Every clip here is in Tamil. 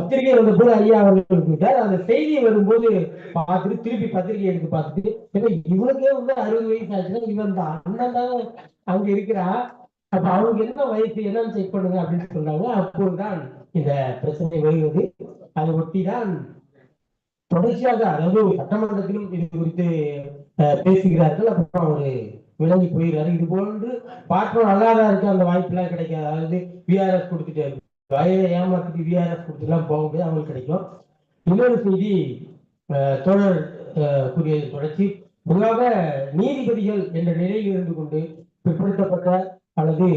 பத்திரிகை வந்த போது ஐயா அவர்கள் கொடுத்தார் அந்த செய்தி வரும்போது பார்த்துட்டு திருப்பி பத்திரிகை எடுத்து பார்த்துட்டு ஏன்னா இவனுக்கே வந்து அறுபது வயசு ஆச்சுன்னா இவன் தான் அண்ணன் தான் அங்க இருக்கிறா. அப்ப அவங்க என்ன வயசு என்னன்னு செக் பண்ணுங்க அப்படின்னு சொன்னாங்க. அப்போதுதான் இந்த பிரச்சனை வருகிறது. அதை ஒட்டி தான் தொடர்ச்சியாக அதாவது சட்டமன்றத்திலும் இது குறித்து அஹ், பேசுகிறார்கள். அப்புறம் ஒரு விலகி போயிடுறாரு. இது போன்று பார்ப்போம் நல்லாதான் இருக்கு அந்த வாய்ப்பு எல்லாம் கிடைக்காது. அதாவது விஆர்எஸ் கொடுத்துட்டு வயதை ஏமாத்துக்கு விஆர்எஃப் கொடுத்துலாம் போக முடியாது அவங்களுக்கு கிடைக்கும். இன்னொரு செய்தி அஹ், தோழர் அஹ், கூறியது தொடர்ச்சி. பொதுவாக நீதிபதிகள் என்ற நிலையில் இருந்து கொண்டு பிற்படுத்தப்பட்ட அல்லது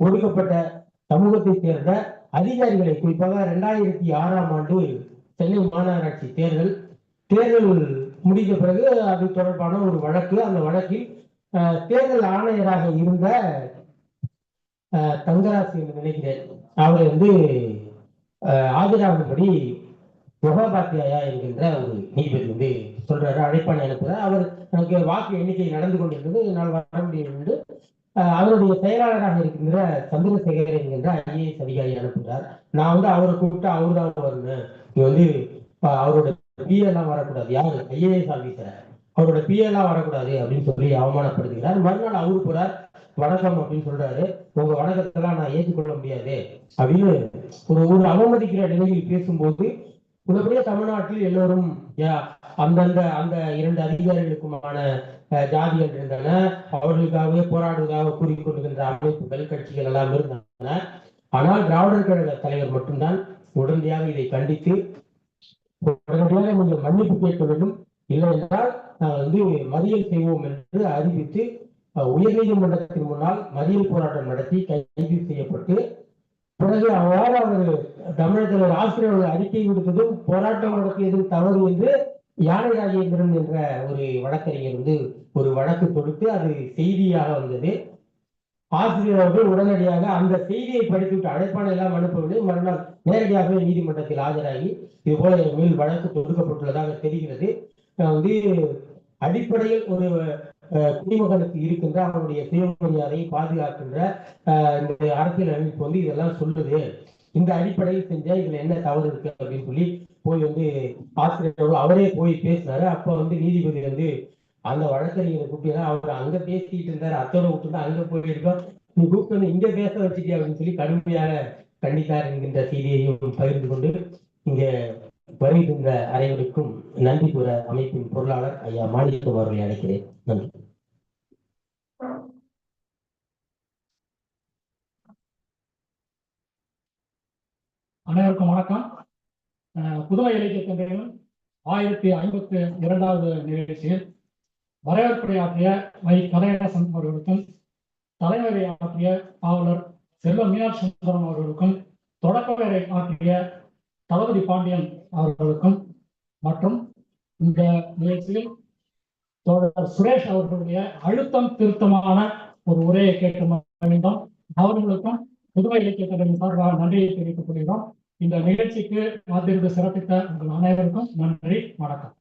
ஒடுக்கப்பட்ட சமூகத்தை சேர்ந்த அதிகாரிகளை குறிப்பாக இரண்டாயிரத்தி ஆறாம் ஆண்டு சென்னை மாநகராட்சி தேர்தல் தேர்தல் முடிந்த பிறகு அது தொடர்பான ஒரு வழக்கு. அந்த வழக்கில் அஹ், தேர்தல் ஆணையராக இருந்த தங்கராசி என்று நினைக்கிறேன். அவரை வந்து அஹ், ஆஜராகும்படி யோகாபாத்தியாயா என்கின்ற ஒரு நீதிபதி வந்து சொல்றாரு. அழைப்பாணி அனுப்புறார் அவர் எனக்கு வாக்கு எண்ணிக்கை நடந்து கொண்டிருந்தது என்னால் வர முடியும் என்று அஹ், அவருடைய செயலாளராக இருக்கின்ற சந்திரசேகர் என்கின்ற ஐஏஎஸ் அதிகாரி அனுப்புகிறார். நான் வந்து அவரை கூப்பிட்டு அவரு தான் வரணும் இங்க வந்து அவரோட பிஏ எல்லாம் வரக்கூடாது. யாரு? ஐஏஎஸ் ஆபீசர் அவரோட பிஎல்லாம் வரக்கூடாது அப்படின்னு சொல்லி அவமானப்படுத்துகிறார். மறுநாள் அவரு போறார். வணக்கம் அப்படின்னு சொல்றாரு. உங்க வணக்கத்தெல்லாம் நான் ஏற்றுக்கொள்ள முடியாது. அப்படின்னு ஒரு ஒரு அவமதிக்கிற நிலையில் பேசும்போது உள்ளபடியே தமிழ்நாட்டில் எல்லோரும் யா- அந்தந்த அந்த இரண்டு அதிகாரிகளுக்குமான ஜாதிகள் இருந்தன. அவர்களுக்காகவே போராடுவதாக கூறிக்கொண்டிருக்கின்ற அமைப்புகள் கட்சிகள் எல்லாம் இருந்தன. ஆனால் திராவிடர் கழக தலைவர் மட்டும்தான் உடனடியாக இதை கண்டித்து உடனடியாக கொஞ்சம் மன்னிப்பு கேட்க வேண்டும். இல்லை என்றால் நாங்கள் வந்து மறியல் செய்வோம் என்று அறிவித்து உயர்நீதிமன்றத்தின் முன்னால் மறியல் போராட்டம் நடத்தி கைது செய்யப்பட்டு பிறகு அவ்வாறு தமிழகத்தில் ஆசிரியர்கள் அறிக்கை விடுத்ததும் போராட்டம் நடத்தியதும் தவறு என்று யானை ராஜேந்திரன் என்ற ஒரு வழக்கறிஞர் வந்து ஒரு வழக்கு தொடுத்து அது செய்தியாக வந்தது. ஆசிரியர் அவர்கள் உடனடியாக அந்த செய்தியை படித்துவிட்டு அழைப்பான எல்லாம் அனுப்பவில்லை. மறுநாள் நேரடியாகவே நீதிமன்றத்தில் ஆஜராகி இது போல மேல் வழக்கு தொடுக்கப்பட்டுள்ளதாக தெரிகிறது. வந்து அடிப்படையில் ஒரு குடிமகனுக்கு இருக்கின்ற அவனுடைய சுயமரியாதையை பாதுகாக்கின்ற அஹ், இந்த அரசியல் அமைப்பு வந்து இதெல்லாம் சொல்லுது. இந்த அடிப்படையில் செஞ்சா இதுல என்ன தவறு இருக்கு அப்படின்னு சொல்லி போய் வந்து ஆசிரியர் அவரே போய் பேசினாரு. அப்ப வந்து நீதிபதி வந்து அந்த வழக்கறிஞரை கூப்பிட்டா அவர் அங்க பேசிட்டு இருந்தாரு. அத்தோட விட்டு அங்க போயிருக்கோம். நீ கூப்பிட்டு இங்க பேச வச்சுட்டியா அப்படின்னு சொல்லி கடுமையாக கண்டித்தார் என்கின்ற செய்தியையும் பகிர்ந்து கொண்டு இங்க வருகின்ற அனைவருக்கும் நன்றி கூற அமைப்பின் பொருளாளர் ஐயா மாணிக்கம் அவர்களை அழைக்கிறேன். நன்றி. அனைவருக்கும் வணக்கம். அஹ் புதுவை இலக்கிய கண்டையில் ஆயிரத்தி ஐம்பத்தி இரண்டாவது நிகழ்ச்சியில் வரவேற்புரையாற்றிய வை கதையரசன் அவர்களுக்கும் தலைவரை ஆற்றிய பாவலர் செல்வ மீனாட்சி சுந்தரம் அவர்களுக்கும் தொடக்க ஆற்றிய தளபதி பாண்டியன் அவர்களுக்கும் மற்றும் இந்த நிகழ்ச்சியில் தோழர் சுரேஷ் அவர்களுடைய அழுத்தம் திருத்தமான ஒரு உரையை கேட்டு மகிழ்ந்தோம் அவர்களுக்கும் புதுவை இலக்கிய கண்டையின் சார்பாக நன்றியை தெரிவித்துக் கொள்கிறோம். இந்த நிகழ்ச்சிக்கு காத்திருந்து சிறப்பித்த உங்கள் அனைவருக்கும் நன்றி வணக்கம்.